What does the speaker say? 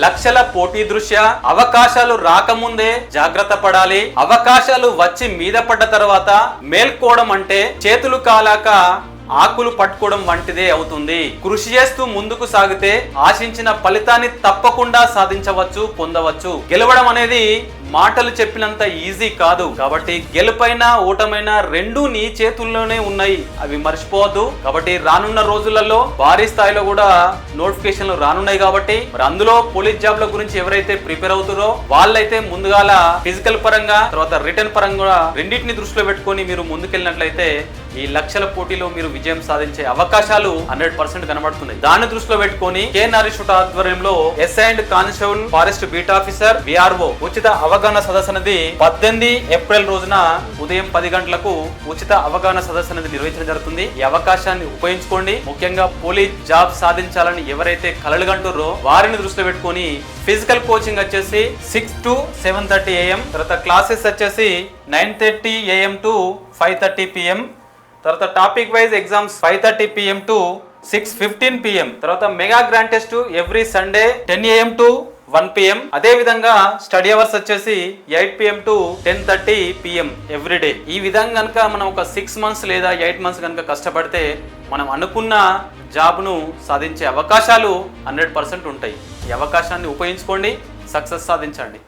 లక్షల పోటీ దృష్ట్యా అవకాశాలు రాకముందే జాగ్రత్త పడాలి. అవకాశాలు వచ్చి మీద పడ్డ తర్వాత మేల్కోవడం అంటే చేతులు కాలాక ఆకులు పట్టుకోవడం వంటిదే అవుతుంది. కృషి చేస్తూ ముందుకు సాగితే ఆశించిన ఫలితాన్ని తప్పకుండా సాధించవచ్చు పొందవచ్చు. గెలవడం అనేది మాటలు చెప్పినంత ఈజీ కాదు. కాబట్టి గెలుపైన ఓటమైనా రెండూ నీ చేతుల్లోనే ఉన్నాయి. అవి మర్చిపోవద్దు. కాబట్టి రానున్న రోజులలో భారీ స్థాయిలో కూడా నోటిఫికేషన్లు రానున్నాయి కాబట్టి మరి అందులో పోలీస్ జాబ్ల గురించి ఎవరైతే ప్రిపేర్ అవుతారో వాళ్ళైతే ముందుగాల ఫిజికల్ పరంగా తర్వాత రిటర్న్ పరంగా రెండింటిని దృష్టిలో పెట్టుకొని మీరు ముందుకెళ్ళినట్లయితే ఈ లక్షల పోటీలో మీరు విజయం సాధించే అవకాశాలు హండ్రెడ్ పర్సెంట్ కనబడుతున్నాయి. దాన్ని దృష్టిలో పెట్టుకొని కే నరేష్ ఆధ్వర్యంలో S and constable forest beat officer VRO ఉచిత అవగాహన సదస్సు అనేది పద్దెనిమిది ఏప్రిల్ రోజున ఉదయం పది గంటలకు ఉచిత అవగాహన సదస్సు అనేది నిర్వహించడం జరుగుతుంది. ఈ అవకాశాన్ని ఉపయోగించుకోండి. ముఖ్యంగా పోలీస్ జాబ్ సాధించాలని ఎవరైతే కలలు కంటుర్రో వారిని దృష్టిలో పెట్టుకొని ఫిజికల్ కోచింగ్ వచ్చేసి six to seven thirty AM తర్వాత క్లాసెస్ వచ్చేసి nine thirty AM to five thirty PM తర్వాత topic wise exams five thirty PM to six fifteen PM తర్వాత mega grand test every Sunday ten AM to one PM అదే విధంగా study hours వచ్చేసి eight PM to ten thirty PM everyday ఈ విధంగా కనుక మనం ఒక సిక్స్ మంత్స్ లేదా ఎయిట్ మంత్స్ కనుక కష్టపడితే మనం అనుకున్న జాబ్ను సాధించే అవకాశాలు హండ్రెడ్ పర్సెంట్ ఉంటాయి. ఈ అవకాశాన్ని ఉపయోగించుకోండి సక్సెస్ సాధించండి.